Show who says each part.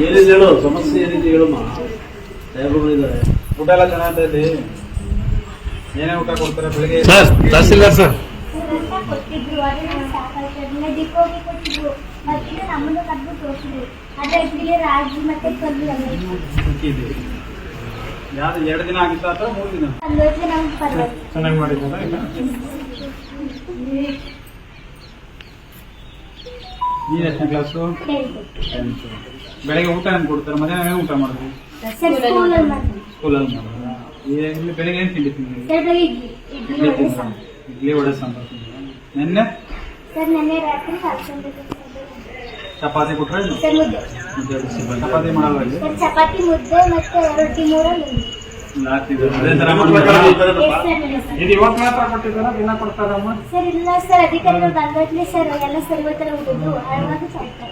Speaker 1: ಏನಿದೆ ಹೇಳು ಸಮಸ್ಯೆ ಏನಿದೆ ಹೇಳಮ್ಮ. ಸಾಹೇಬ್ರುಗಳಿದ್ದಾರೆ
Speaker 2: ಊಟ ಎಲ್ಲ ಚೆನ್ನಾಗಿದೆ ಏನೇ ಊಟ ಕೊಡ್ತಾರೆ ಬೆಳಿಗ್ಗೆ?
Speaker 3: Sir tahsildar
Speaker 4: sir. ಕೊಟ್ಟಿದ್ರು ಕೊಟ್ಟಿದ್ರು ನಮ್ಮನ್ನು ತೋರಿಸಿದ್ರು ಅದ್ರ ರಾಗಿ ಮತ್ತೆ ಕಲ್ಲು
Speaker 2: ಯಾವ್ದು ಎರಡು ದಿನ ಆಗಿತ್ತು ಅಥವಾ ಮೂರು ದಿನ?
Speaker 4: ಪರವಾಗಿಲ್ಲ
Speaker 3: ಚೆನ್ನಾಗಿ ಮಾಡಿದ್ದಾರೆ?
Speaker 2: ನೀನು ಎಷ್ಟನೇ ಕ್ಲಾಸು
Speaker 4: ಹೇಳ್ಬೇಕು.
Speaker 2: ಬೆಳಿಗ್ಗೆ ಊಟ ಏನು ಕೊಡ್ತಾರೆ ಮಧ್ಯಾಹ್ನ ಏನು ಊಟ ಮಾಡಿದ್ರಿ
Speaker 4: ಸರ್ ಸ್ಕೂಲಲ್ಲಿ ಮಾಡ್ತೀವಿ
Speaker 2: ಸ್ಕೂಲಲ್ಲಿ ಮಾಡಿದ್ರಾ? ಏ- ಇಲ್ಲಿ ಬೆಳಿಗ್ಗೆ ಏನು ತಿಂಡಿ ತಿಂದ್ರಿ
Speaker 4: ಸರ್ ಬೆಳಿಗ್ಗೆ ಇಡ್ಲಿ ಇಡ್ಲಿ
Speaker 2: ಇಡ್ಲಿ
Speaker 4: ವಡೆ
Speaker 2: ತಿಂದ್ರಾ?
Speaker 4: ಸಾಂಬಾರ್
Speaker 2: ಇಡ್ಲಿ ವಡೆ ಸಾಂಬಾರು ತಿಂದ್ರಾ? ನಿನ್ನೆ
Speaker 4: ಸರ್ ನೆನ್ನೆ ರಾತ್ರಿ ಹಾಕ್ಕೊಂಡಿದ್ದೆ
Speaker 2: ಚಪಾತಿ ಕೊಟ್ರೆ
Speaker 4: ಸರ್ ಮುದ್ದೆ
Speaker 2: ಚಪಾತಿ ಮಾಡಲ್ಲ ಇಲ್ಲಿ
Speaker 4: ಸರ್ ಚಪಾತಿ ಮುದ್ದೆ ಮತ್ತೆ ರೊಟ್ಟಿ ಮೂರ ನಿಂಬೆ
Speaker 3: ಇದು ಇವತ್ತು ಮಾತ್ರ ಕೊಟ್ಟಿದ್ದಾರಾ? ಕೊಡ್ತಾರಮ್ಮ?
Speaker 4: ಸರ್ ಇಲ್ಲ ಸರ್ ಅಧಿಕಾರಿಗಳು ಬಂದಾಗ್ಲೇ ಸರ್ ಎಲ್ಲ ಸರಿ ಸಾಯ್ತಾರೆ.